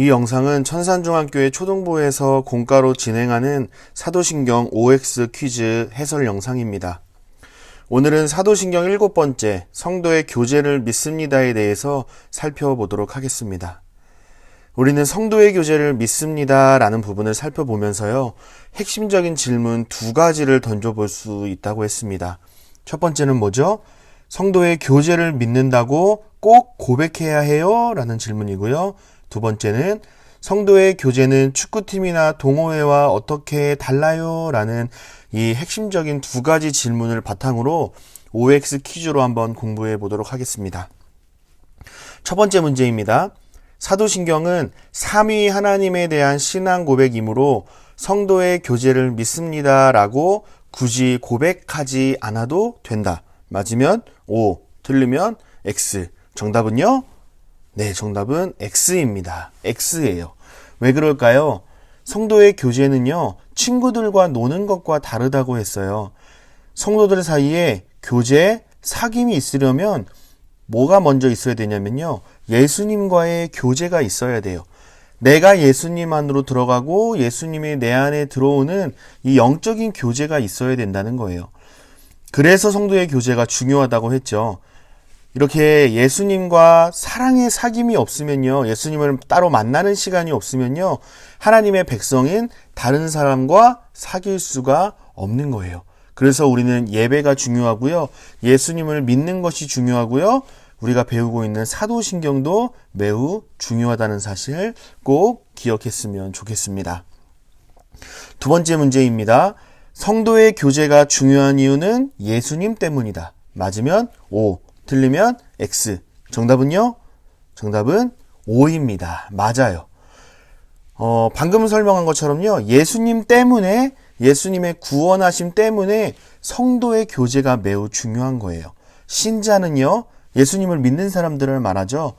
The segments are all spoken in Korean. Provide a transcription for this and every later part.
이 영상은 천산중학교의 초등부에서 공가로 진행하는 사도신경 OX 퀴즈 해설 영상입니다. 오늘은 사도신경 일곱 번째 성도의 교제를 믿습니다에 대해서 살펴보도록 하겠습니다. 우리는 성도의 교제를 믿습니다 라는 부분을 살펴보면서요, 핵심적인 질문 두 가지를 던져볼 수 있다고 했습니다. 첫 번째는 뭐죠? 성도의 교제를 믿는다고 꼭 고백해야 해요? 라는 질문이고요. 두 번째는 성도의 교제는 축구팀이나 동호회와 어떻게 달라요? 라는 이 핵심적인 두 가지 질문을 바탕으로 OX 퀴즈로 한번 공부해 보도록 하겠습니다. 첫 번째 문제입니다. 사도신경은 삼위 하나님에 대한 신앙 고백이므로 성도의 교제를 믿습니다. 라고 굳이 고백하지 않아도 된다. 맞으면 O, 틀리면 X. 정답은요? 네, 정답은 X입니다. X예요. 왜 그럴까요? 성도의 교제는요, 친구들과 노는 것과 다르다고 했어요. 성도들 사이에 교제, 사귐이 있으려면 뭐가 먼저 있어야 되냐면요. 예수님과의 교제가 있어야 돼요. 내가 예수님 안으로 들어가고 예수님이 내 안에 들어오는 이 영적인 교제가 있어야 된다는 거예요. 그래서 성도의 교제가 중요하다고 했죠. 이렇게 예수님과 사랑의 사귐이 없으면요. 예수님을 따로 만나는 시간이 없으면요. 하나님의 백성인 다른 사람과 사귈 수가 없는 거예요. 그래서 우리는 예배가 중요하고요. 예수님을 믿는 것이 중요하고요. 우리가 배우고 있는 사도신경도 매우 중요하다는 사실 꼭 기억했으면 좋겠습니다. 두 번째 문제입니다. 성도의 교제가 중요한 이유는 예수님 때문이다. 맞으면 O, 틀리면 X. 정답은요? 정답은 O입니다. 맞아요. 어, 방금 설명한 것처럼요. 예수님 때문에, 예수님의 구원하심 때문에 성도의 교제가 매우 중요한 거예요. 신자는요, 예수님을 믿는 사람들을 말하죠.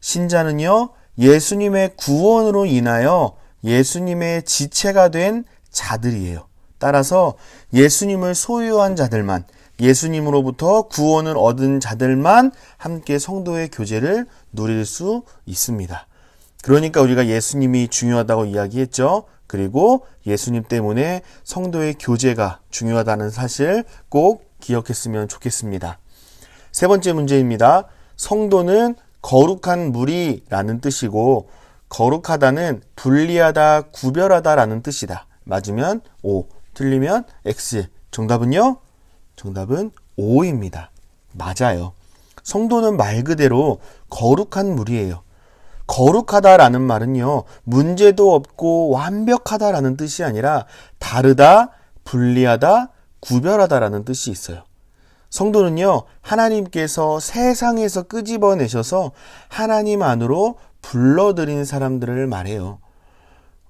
신자는요, 예수님의 구원으로 인하여 예수님의 지체가 된 자들이에요. 따라서 예수님을 소유한 자들만, 예수님으로부터 구원을 얻은 자들만 함께 성도의 교제를 누릴 수 있습니다. 그러니까 우리가 예수님이 중요하다고 이야기했죠. 그리고 예수님 때문에 성도의 교제가 중요하다는 사실 꼭 기억했으면 좋겠습니다. 세 번째 문제입니다. 성도는 거룩한 무리라는 뜻이고 거룩하다는 분리하다, 구별하다라는 뜻이다. 맞으면 O, 틀리면 X. 정답은요? 정답은 O입니다. 맞아요. 성도는 말 그대로 거룩한 무리예요. 거룩하다라는 말은요, 문제도 없고 완벽하다라는 뜻이 아니라 다르다, 분리하다, 구별하다라는 뜻이 있어요. 성도는요, 하나님께서 세상에서 끄집어내셔서 하나님 안으로 불러들인 사람들을 말해요.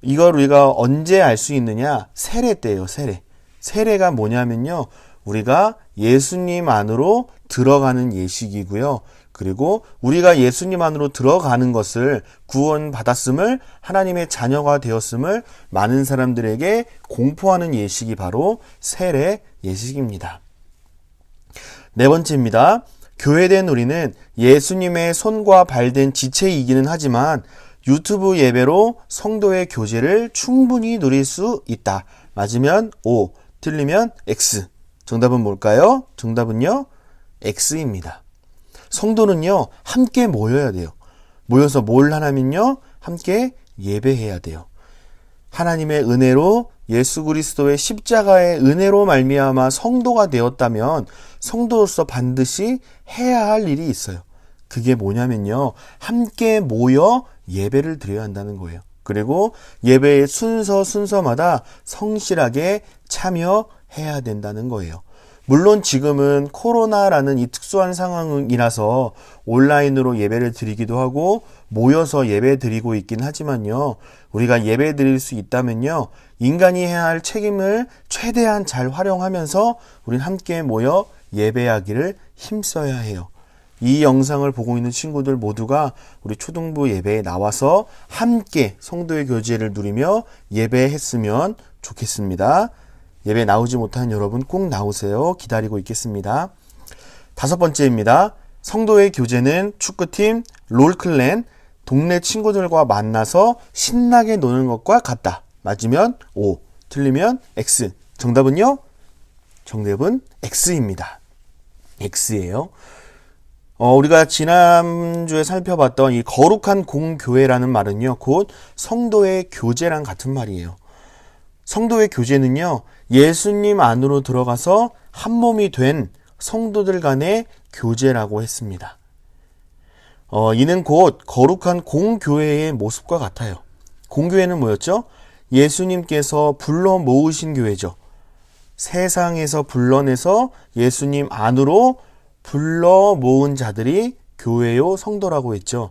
이걸 우리가 언제 알 수 있느냐? 세례 때요, 세례. 세례가 뭐냐면요, 우리가 예수님 안으로 들어가는 예식이고요. 그리고 우리가 예수님 안으로 들어가는 것을 구원받았음을 하나님의 자녀가 되었음을 많은 사람들에게 공포하는 예식이 바로 세례 예식입니다. 네 번째입니다. 교회된 우리는 예수님의 손과 발된 지체이기는 하지만 유튜브 예배로 성도의 교제를 충분히 누릴 수 있다. 맞으면 O, 틀리면 X. 정답은 뭘까요? 정답은요, X입니다. 성도는요, 함께 모여야 돼요. 모여서 뭘 하냐면요, 함께 예배해야 돼요. 하나님의 은혜로 예수 그리스도의 십자가의 은혜로 말미암아 성도가 되었다면 성도로서 반드시 해야 할 일이 있어요. 그게 뭐냐면요. 함께 모여 예배를 드려야 한다는 거예요. 그리고 예배의 순서 순서마다 성실하게 참여 해야 된다는 거예요. 물론 지금은 코로나라는 이 특수한 상황이라서 온라인으로 예배를 드리기도 하고 모여서 예배 드리고 있긴 하지만요. 우리가 예배 드릴 수 있다면요. 인간이 해야 할 책임을 최대한 잘 활용하면서 우린 함께 모여 예배하기를 힘써야 해요. 이 영상을 보고 있는 친구들 모두가 우리 초등부 예배에 나와서 함께 성도의 교제를 누리며 예배했으면 좋겠습니다. 예배 나오지 못한 여러분 꼭 나오세요. 기다리고 있겠습니다. 다섯 번째입니다. 성도의 교제는 축구팀, 롤클랜, 동네 친구들과 만나서 신나게 노는 것과 같다. 맞으면 O, 틀리면 X. 정답은요? 정답은 X입니다. X예요. 어, 우리가 지난주에 살펴봤던 이 거룩한 공교회라는 말은요, 곧 성도의 교제랑 같은 말이에요. 성도의 교제는요, 예수님 안으로 들어가서 한 몸이 된 성도들 간의 교제라고 했습니다. 어, 이는 곧 거룩한 공교회의 모습과 같아요. 공교회는 뭐였죠? 예수님께서 불러 모으신 교회죠. 세상에서 불러내서 예수님 안으로 불러 모은 자들이 교회요 성도라고 했죠.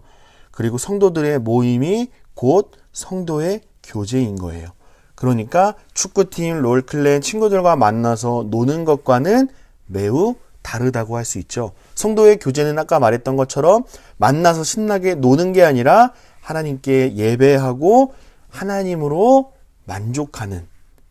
그리고 성도들의 모임이 곧 성도의 교제인 거예요. 그러니까 축구팀, 롤클랜 친구들과 만나서 노는 것과는 매우 다르다고 할 수 있죠. 성도의 교제는 아까 말했던 것처럼 만나서 신나게 노는 게 아니라 하나님께 예배하고 하나님으로 만족하는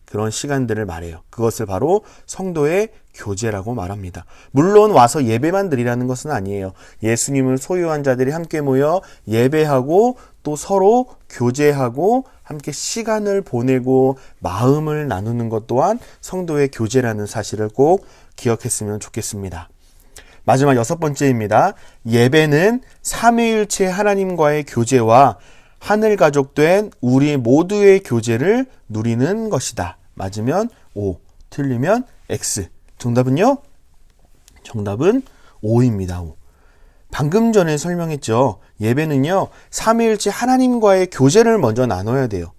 그런 시간들을 말해요. 그것을 바로 성도의 교제라고 말합니다. 물론 와서 예배만 드리라는 것은 아니에요. 예수님을 소유한 자들이 함께 모여 예배하고 또 서로 교제하고 함께 시간을 보내고 마음을 나누는 것 또한 성도의 교제라는 사실을 꼭 기억했으면 좋겠습니다. 마지막 여섯 번째입니다. 예배는 삼위일체 하나님과의 교제와 하늘 가족된 우리 모두의 교제를 누리는 것이다. 맞으면 O, 틀리면 X. 정답은요? 정답은 O입니다. O. 방금 전에 설명했죠. 예배는요, 삼위일체 하나님과의 교제를 먼저 나눠야 돼요.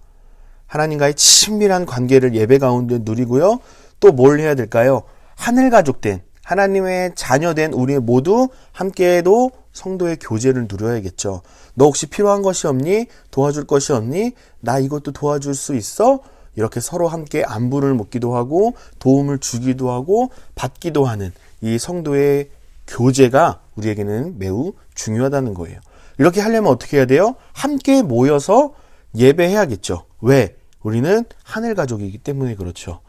하나님과의 친밀한 관계를 예배 가운데 누리고요. 또 뭘 해야 될까요? 하늘 가족된 하나님의 자녀된 우리 모두 함께도 성도의 교제를 누려야겠죠. 너 혹시 필요한 것이 없니? 도와줄 것이 없니? 나 이것도 도와줄 수 있어? 이렇게 서로 함께 안부를 묻기도 하고 도움을 주기도 하고 받기도 하는 이 성도의 교제가 우리에게는 매우 중요하다는 거예요. 이렇게 하려면 어떻게 해야 돼요? 함께 모여서 예배해야겠죠. 왜? 우리는 하늘 가족이기 때문에 그렇죠.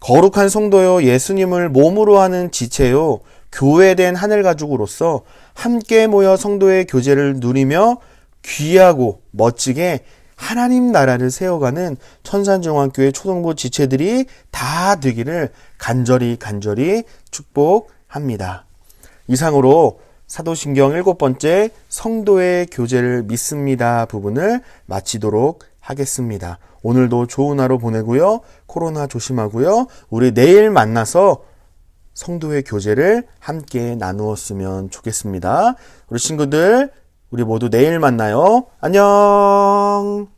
거룩한 성도요, 예수님을 몸으로 하는 지체요, 교회된 하늘 가족으로서 함께 모여 성도의 교제를 누리며 귀하고 멋지게 하나님 나라를 세워가는 천산중앙교회 초등부 지체들이 다 되기를 간절히 간절히 축복합니다. 이상으로 사도신경 일곱 번째 성도의 교제를 믿습니다 부분을 마치도록 하겠습니다. 오늘도 좋은 하루 보내고요. 코로나 조심하고요. 우리 내일 만나서 성도의 교제를 함께 나누었으면 좋겠습니다. 우리 친구들, 우리 모두 내일 만나요. 안녕!